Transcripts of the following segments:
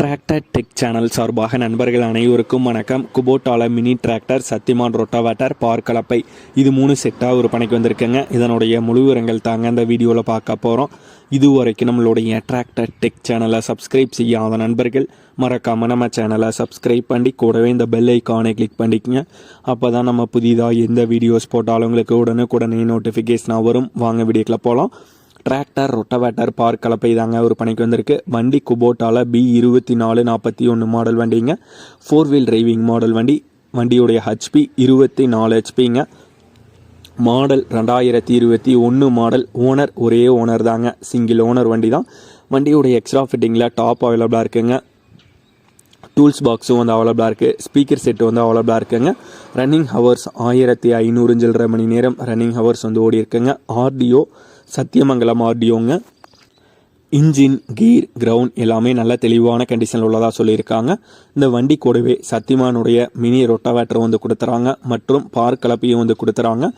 Tractor tech channel சார்பாக நண்பர்கள் அனைவருக்கும் வணக்கம். குபோட்டால மினி டிராக்டர் சத்தியமான் ரொட்டாவேட்டர் பார் கலப்பை இது மூணு செட்டாக ஒரு பணிக்கு வந்திருக்குங்க. இதனுடைய முழு விவரங்கள் தாங்க அந்த வீடியோவில் பார்க்க போகிறோம் இது வரைக்கும் நம்மளுடைய டிராக்டர் டெக் சேனலை சப்ஸ்கிரைப் செய்யாத நண்பர்கள் மறக்காமல் நம்ம சேனலை சப்ஸ்கிரைப் பண்ணி கூடவே இந்த பெல் ஐக்கானை கிளிக் பண்ணிக்கங்க. அப்போ தான் நம்ம புதிதாக எந்த வீடியோஸ் போட்டாலும் உங்களுக்கு உடனுக்குடனே நோட்டிஃபிகேஷனாக வரும். வாங்க வீடியோக்கில் போகலாம் டிராக்டர் ரொட்டவேட்டர் பார்க் கலப்பை தாங்க ஒரு பணிக்கு வந்திருக்கு. வண்டி குபோட்டால பி இருபத்தி நாலு நாற்பத்தி ஒன்று மாடல் வண்டிங்க. ஃபோர் வீல் டிரைவிங் மாடல் வண்டி. வண்டியுடைய ஹெச்பி இருபத்தி நாலு ஹெச்பிங்க மாடல் ரெண்டாயிரத்தி இருபத்தி ஒன்று மாடல். ஓனர் ஒரே ஓனர் தாங்க. சிங்கிள் ஓனர் வண்டி தான் வண்டியுடைய எக்ஸ்ட்ரா ஃபிட்டிங்கில் டாப் அவைலபிளாக இருக்குங்க. டூல்ஸ் பாக்ஸும் வந்து அவைலபிளாக இருக்குது ஸ்பீக்கர் செட்டு வந்து அவைலபிளாக இருக்குங்க. ரன்னிங் ஹவர்ஸ் ஆயிரத்தி ஐநூறு சில்லரை மணி நேரம் ரன்னிங் ஹவர்ஸ் வந்து ஓடி இருக்குங்க. ஆர்டிஓ சத்தியமங்கலம் ஆர்டிஓங்க இன்ஜின் கீர் கிரவுண்ட் எல்லாமே நல்ல தெளிவான கண்டிஷனில் உள்ளதாக சொல்லியிருக்காங்க. இந்த வண்டி கூடவே சத்தியமானுடைய மினி ரொட்டாவேட்டரும் வந்து கொடுத்துறாங்க. மற்றும் பார்க் கலப்பையும் வந்து கொடுத்துறாங்க.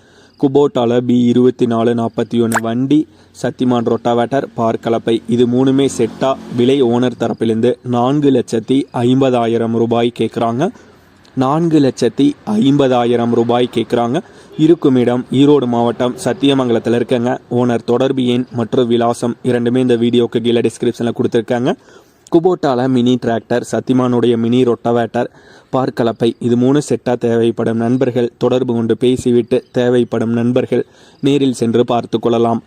குபோட்டால பி இருபத்தி நாலு நாற்பத்தி ஒன்று வண்டி சத்தியமான் ரொட்டாவேட்டர் பார்க் கலப்பை. இது மூணுமே செட்டாக விலை ஓனர் தரப்பிலிருந்து நான்கு லட்சத்தி ஐம்பதாயிரம் ரூபாய் கேட்குறாங்க நான்கு லட்சத்தி ஐம்பதாயிரம் ரூபாய் கேட்குறாங்க இருக்கும் இடம் ஈரோடு மாவட்டம் சத்தியமங்கலத்தில் இருக்கங்க. ஓனர் தொடர்பு எண் மற்றும் விலாசம் இரண்டுமே இந்த வீடியோக்கு கீழே டிஸ்கிரிப்ஷனில் கொடுத்துருக்காங்க. குபோட்டால மினி டிராக்டர் சத்திமானுடைய மினி ரொட்டவேட்டர் பார்க்கலப்பை. இது மூணு செட்டாக தேவைப்படும் நண்பர்கள். தொடர்பு கொண்டு பேசிவிட்டு தேவைப்படும் நண்பர்கள் நேரில் சென்று பார்த்து கொள்ளலாம்.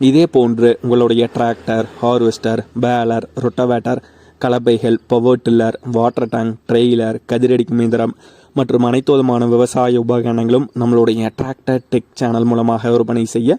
இதே போன்று உங்களுடைய tractor harvester baler rotavator கலப்பைகள் power tiller water tank trailer கதிரடிக்கும் இயந்திரம் மற்றும் அனைத்து விதமான விவசாய உபகரணங்களும் நம்மளுடைய டிராக்டர் டெக் சேனல் மூலமாக விற்பனை செய்ய